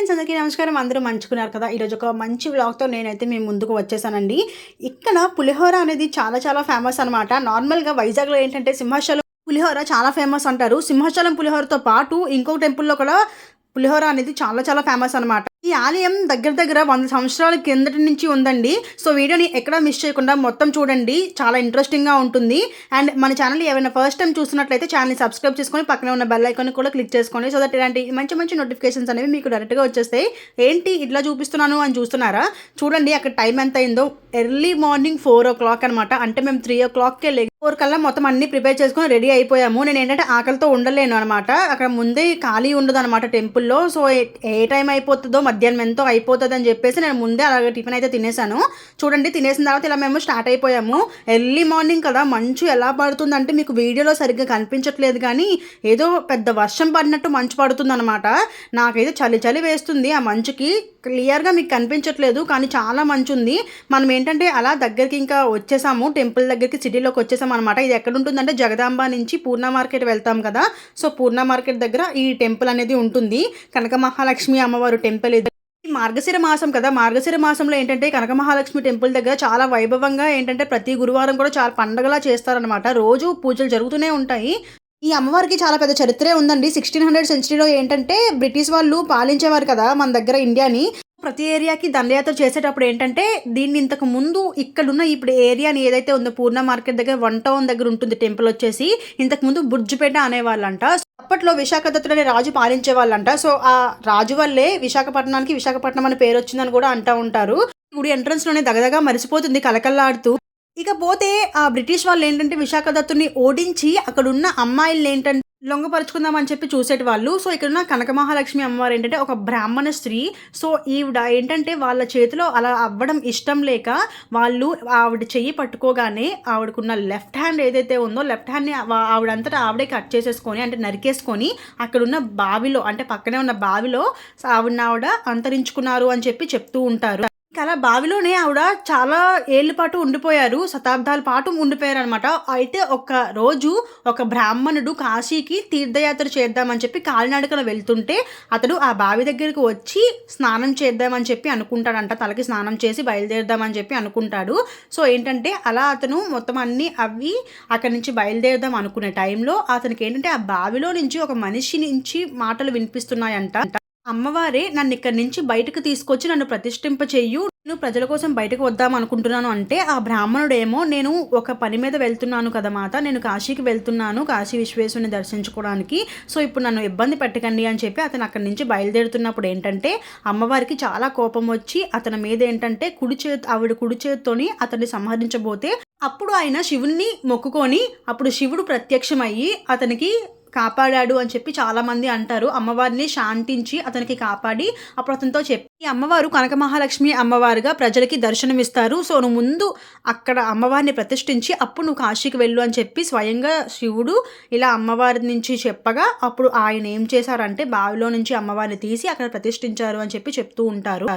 Friends అందరికీ నమస్కారం. అందరూ మంచుకున్నారు కదా? ఈరోజు ఒక మంచి వ్లాగ్తో నేనైతే మీ ముందుకు వచ్చేసానండి. ఇక్కడ పులిహోర అనేది చాలా చాలా ఫేమస్ అనమాట నార్మల్గా వైజాగ్లో ఏంటంటే సింహాచలం పులిహోర చాలా ఫేమస్ అంటారు. సింహాచలం పులిహోరతో పాటు ఇంకో టెంపుల్లో కూడా పులిహోర అనేది చాలా చాలా ఫేమస్ అనమాట ఈ ఆలయం దగ్గర దగ్గర వంద సంవత్సరాల కిందటి నుంచి ఉందండి. సో వీడియోని ఎక్కడ మిస్ చేయకుండా మొత్తం చూడండి. చాలా ఇంట్రెస్టింగ్గా ఉంటుంది. అండ్ మన ఛానల్ ఏమైనా ఫస్ట్ టైం చూస్తున్నట్లయితే ఛానల్ని సబ్స్క్రైబ్ చేసుకొని పక్కనే ఉన్న బెల్ ఐకాన్ కూడా క్లిక్ చేసుకోండి. సో దట్ ఇలాంటి మంచి మంచి నోటిఫికేషన్స్ అనేవి మీకు డైరెక్ట్గా వచ్చేస్తాయి. ఏంటి ఇట్లా చూపిస్తున్నాను అని చూస్తున్నారా? చూడండి అక్కడ టైం ఎంత అయిందో. Early morning four o'clock అనమాట అంటే మేము త్రీ ఓ క్లాక్కి లెగ్ ఫోర్ కల్లా మొత్తం అన్ని ప్రిపేర్ చేసుకొని రెడీ అయిపోయాము. నేను ఏంటంటే ఆకలితో ఉండలేను అనమాట అక్కడ ముందే ఖాళీ ఉండదు అనమాట టెంపుల్లో సో ఏ టైం అయిపోతుందో మధ్యాహ్నం ఎంతో అయిపోతుంది అని చెప్పేసి నేను ముందే అలాగే టిఫిన్ అయితే తినేసాను చూడండి తినేసిన తర్వాత ఇలా మేము స్టార్ట్ అయిపోయాము. ఎర్లీ మార్నింగ్ కదా మంచు ఎలా పడుతుందంటే మీకు వీడియోలో సరిగ్గా కనిపించట్లేదు కానీ ఏదో పెద్ద వర్షం పడినట్టు మంచు పడుతుంది అనమాట నాకైతే చలి చలి వేస్తుంది. ఆ మంచుకి క్లియర్గా మీకు కనిపించట్లేదు కానీ చాలా మంచు ఉంది. మనం ఏంటంటే అలా దగ్గరికి ఇంకా వచ్చేసాము. టెంపుల్ దగ్గరికి సిటీలోకి వచ్చేసాం అనమాట ఇది ఎక్కడ ఉంటుందంటే జగదాంబ నుంచి పూర్ణ మార్కెట్ వెళ్తాం కదా. సో పూర్ణ మార్కెట్ దగ్గర ఈ టెంపుల్ అనేది ఉంటుంది. కనక మహాలక్ష్మి అమ్మవారు టెంపుల్ మార్గశిర మాసం కదా. మార్గశిర మాసంలో ఏంటంటే కనక మహాలక్ష్మి టెంపుల్ దగ్గర చాలా వైభవంగా ఏంటంటే ప్రతి గురువారం కూడా చాలా పండగలా చేస్తారనమాట రోజు పూజలు జరుగుతూనే ఉంటాయి. ఈ అమ్మవారికి చాలా పెద్ద చరిత్రే ఉందండి. సిక్స్టీన్ హండ్రెడ్ సెంచరీలో ఏంటంటే బ్రిటిష్ వాళ్ళు పాలించేవారు కదా మన దగ్గర ఇండియాని. ప్రతి ఏరియాకి దండయాత్ర చేసేటప్పుడు ఏంటంటే దీన్ని ఇంతకు ముందు ఇక్కడున్న ఇప్పుడు ఏరియాని ఏదైతే ఉందో పూర్ణ మార్కెట్ దగ్గర వన్ టౌన్ దగ్గర ఉంటుంది టెంపుల్ వచ్చేసి ఇంతకు ముందు బుర్జుపేట అనేవాళ్ళంట. అప్పట్లో విశాఖదత్తుడు అనే రాజు పాలించే వాళ్ళంట సో ఆ రాజు వల్లే విశాఖపట్నానికి విశాఖపట్నం అనే పేరు వచ్చిందని కూడా అంటూ ఉంటారు. గుడి ఎంట్రన్స్లోనే దగదగా మరిసిపోతుంది కలకల్లాడుతూ ఇకపోతే ఆ బ్రిటిష్ వాళ్ళు ఏంటంటే విశాఖ దత్తుని ఓడించి అక్కడున్న అమ్మాయిలు ఏంటంటే లొంగపరుచుకుందాం అని చెప్పి చూసేటి వాళ్ళు. సో ఇక్కడ ఉన్న కనక మహాలక్ష్మి అమ్మవారు ఏంటంటే ఒక బ్రాహ్మణ స్త్రీ. సో ఈవిడ ఏంటంటే వాళ్ళ చేతిలో అలా అవ్వడం ఇష్టం లేక వాళ్ళు ఆవిడ చెయ్యి పట్టుకోగానే ఆవిడకున్న లెఫ్ట్ హ్యాండ్ ఏదైతే ఉందో లెఫ్ట్ హ్యాండ్ని ఆవిడంతటా ఆవిడే కట్ చేసేసుకొని అంటే నరికేసుకొని అక్కడున్న బావిలో అంటే పక్కనే ఉన్న బావిలో ఆవిడ ఆవిడ అంతరించుకున్నారు అని చెప్పి చెప్తూ ఉంటారు. అలా బావిలోనే ఆవిడ చాలా ఏళ్ళ పాటు ఉండిపోయారు శతాబ్దాల పాటు ఉండిపోయారు అనమాట అయితే ఒక రోజు ఒక బ్రాహ్మణుడు కాశీకి తీర్థయాత్ర చేద్దామని చెప్పి కాలినడకన వెళ్తుంటే అతడు ఆ బావి దగ్గరికి వచ్చి స్నానం చేద్దామని చెప్పి అనుకుంటాడంట. తలకి స్నానం చేసి బయలుదేరదామని చెప్పి అనుకుంటాడు. సో ఏంటంటే అలా అతను మొత్తం అన్ని అవి అక్కడి నుంచి బయలుదేరదాం అనుకునే టైంలో అతనికి ఏంటంటే ఆ బావిలో నుంచి ఒక మనిషి నుంచి మాటలు వినిపిస్తున్నాయంట. అమ్మవారే నన్ను ఇక్కడి నుంచి బయటకు తీసుకొచ్చి నన్ను ప్రతిష్ఠింప చెయ్యు నేను ప్రజల కోసం బయటకు వద్దాం అనుకుంటున్నాను అంటే ఆ బ్రాహ్మణుడేమో నేను ఒక పని మీద వెళ్తున్నాను కదా మాత. నేను కాశీకి వెళ్తున్నాను కాశీ విశ్వేశ్వరుని దర్శించుకోవడానికి. సో ఇప్పుడు నన్ను ఇబ్బంది పెట్టకండి అని చెప్పి అతను అక్కడి నుంచి బయలుదేరుతున్నప్పుడు ఏంటంటే అమ్మవారికి చాలా కోపం వచ్చి అతని మీద ఏంటంటే కుడి చేతి ఆవిడ కుడి చేతితోని అతన్ని సంహరించబోతే అప్పుడు ఆయన శివుణ్ణి మొక్కుకొని అప్పుడు శివుడు ప్రత్యక్షమయ్యి అతనికి కాపాడాడు అని చెప్పి చాలా మంది అంటారు. అమ్మవారిని శాంతించి అతనికి కాపాడి అప్పుడు అతనితో చెప్పి ఈ అమ్మవారు కనక మహాలక్ష్మి అమ్మవారుగా ప్రజలకి దర్శనమిస్తారు. సో నువ్వు ముందు అక్కడ అమ్మవారిని ప్రతిష్ఠించి అప్పుడు నువ్వు కాశీకి వెళ్ళు అని చెప్పి స్వయంగా శివుడు ఇలా అమ్మవారి నుంచి చెప్పగా అప్పుడు ఆయన ఏం చేశారంటే బావిలో నుంచి అమ్మవారిని తీసి అక్కడ ప్రతిష్ఠించారు అని చెప్పి చెప్తూ ఉంటారు.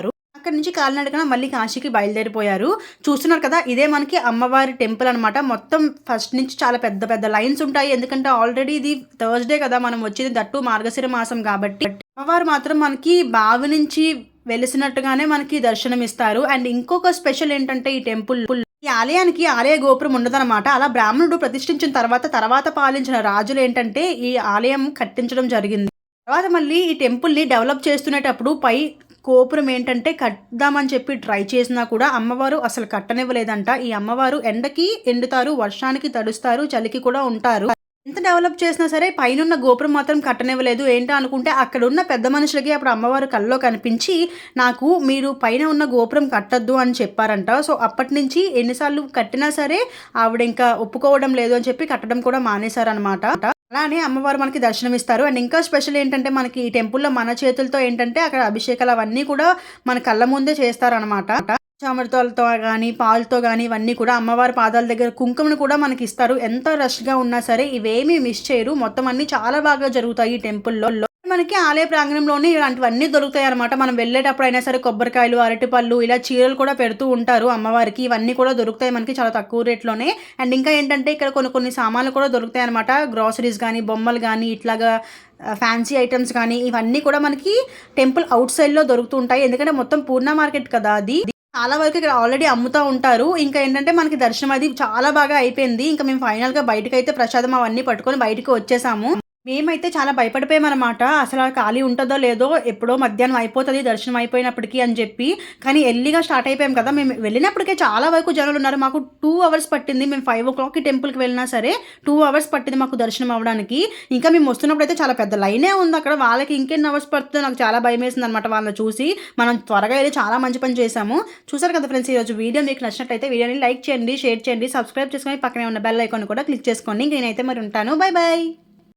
అక్కడి నుంచి కాలినడకన మళ్ళీ కాశీకి బయలుదేరిపోయారు. చూస్తున్నారు కదా ఇదే మనకి అమ్మవారి టెంపుల్ అనమాట మొత్తం ఫస్ట్ నుంచి చాలా పెద్ద పెద్ద లైన్స్ ఉంటాయి. ఎందుకంటే ఆల్రెడీ ఇది థర్స్డే కదా మనం వచ్చేది దట్టు మార్గశిర మాసం కాబట్టి. అమ్మవారు మాత్రం మనకి బావి నుంచి వెలిసినట్టుగానే మనకి దర్శనం ఇస్తారు అండ్ ఇంకొక స్పెషల్ ఏంటంటే ఈ టెంపుల్. ఈ ఆలయానికి ఆలయ గోపురం ఉండదన్నమాట అలా బ్రాహ్మణుడు ప్రతిష్ఠించిన తర్వాత తర్వాత పాలించిన రాజులు ఏంటంటే ఈ ఆలయం కట్టించడం జరిగింది. తర్వాత మళ్ళీ ఈ టెంపుల్ని డెవలప్ చేస్తునేటప్పుడు పై గోపురం ఏంటంటే కట్దామని చెప్పి ట్రై చేసినా కూడా అమ్మవారు అసలు కట్టనివ్వలేదంట. ఈ అమ్మవారు ఎండకి ఎండుతారు వర్షానికి తడుస్తారు చలికి కూడా ఉంటారు. ఎంత డెవలప్ చేసినా సరే పైనున్న గోపురం మాత్రం కట్టనివ్వలేదు. ఏంటో అనుకుంటే అక్కడ ఉన్న పెద్ద మనుషులకి అప్పుడు అమ్మవారు కల్లో కనిపించి నాకు మీరు పైన ఉన్న గోపురం కట్టద్దు అని చెప్పారంట. సో అప్పటి నుంచి ఎన్నిసార్లు కట్టినా సరే ఆవిడ ఇంకా ఒప్పుకోవడం లేదు అని చెప్పి కట్టడం కూడా మానేశారనమాట అలానే అమ్మవారు మనకి దర్శనం ఇస్తారు అండ్ ఇంకా స్పెషల్ ఏంటంటే మనకి ఈ టెంపుల్లో మన చేతులతో ఏంటంటే అక్కడ అభిషేకాలు అవన్నీ కూడా మన కళ్ళ ముందే చేస్తారనమాట చామరతలతో కానీ పాలతో కానీ ఇవన్నీ కూడా అమ్మవారి పాదాల దగ్గర కుంకుమను కూడా మనకి ఇస్తారు. ఎంత రష్గా ఉన్నా సరే ఇవేమీ మిస్ చేయరు. మొత్తం అన్ని చాలా బాగా జరుగుతాయి ఈ టెంపుల్లో. మనకి ఆలయ ప్రాంగణంలోనే ఇలాంటివన్నీ దొరుకుతాయి అనమాట మనం వెళ్ళేటప్పుడు అయినా సరే కొబ్బరికాయలు అరటిపళ్ళు ఇలా చీరలు కూడా పెడుతూ ఉంటారు అమ్మవారికి. ఇవన్నీ కూడా దొరుకుతాయి మనకి చాలా తక్కువ రేట్లోనే. అండ్ ఇంకా ఏంటంటే ఇక్కడ కొన్ని కొన్ని సామాన్లు కూడా దొరుకుతాయి అనమాట గ్రాసరీస్ కానీ బొమ్మలు కానీ ఇట్లాగా ఫ్యాన్సీ ఐటమ్స్ కానీ ఇవన్నీ కూడా మనకి టెంపుల్ అవుట్ సైడ్లో దొరుకుతూ ఉంటాయి. ఎందుకంటే మొత్తం పూర్ణ మార్కెట్ కదా అది. చాలా వరకు ఇక్కడ ఆల్రెడీ అమ్ముతూ ఉంటారు. ఇంకా ఏంటంటే మనకి దర్శనం అది చాలా బాగా అయిపోయింది. ఇంకా మేము ఫైనల్గా బయటకు అయితే ప్రసాదం అవన్నీ పట్టుకొని బయటకు వచ్చేసాము. మేమైతే చాలా భయపడిపోయామన్నమాట. అసలు ఖాళీ ఉంటుందో లేదో ఎప్పుడో మధ్యాహ్నం అయిపోతుంది దర్శనం అయిపోయినప్పటికీ అని చెప్పి. కానీ ఎర్లీగా స్టార్ట్ అయిపోయాం కదా మేము వెళ్ళినప్పటికే చాలా వరకు జనాలు ఉన్నారు. మాకు టూ అవర్స్ పట్టింది మేము ఫైవ్ ఓ క్లాక్కి టెంపుల్కి వెళ్ళినా సరే టూ అవర్స్ పట్టింది మాకు దర్శనం అవ్వడానికి. ఇంకా మేము వస్తున్నప్పుడు అయితే చాలా పెద్ద లైనే ఉంది అక్కడ. వాళ్ళకి ఇంకెన్ని అవర్స్ పడుతుందో నాకు చాలా భయం వేసింది అనమాట వాళ్ళని చూసి. మనం త్వరగా వెళ్ళి చాలా మంచి పని చేసాము చూసారు కదా ఫ్రెండ్స్ ఈరోజు వీడియో మీకు నచ్చినట్టయితే వీడియోని లైక్ చేయండి షేర్ చేయండి సబ్స్క్రైబ్ చేసుకొని పక్కనే ఉన్న బెల్ ఐకాన్ కూడా క్లిక్ చేసుకోండి ఇంక నేనైతే మరి ఉంటాను. Bye bye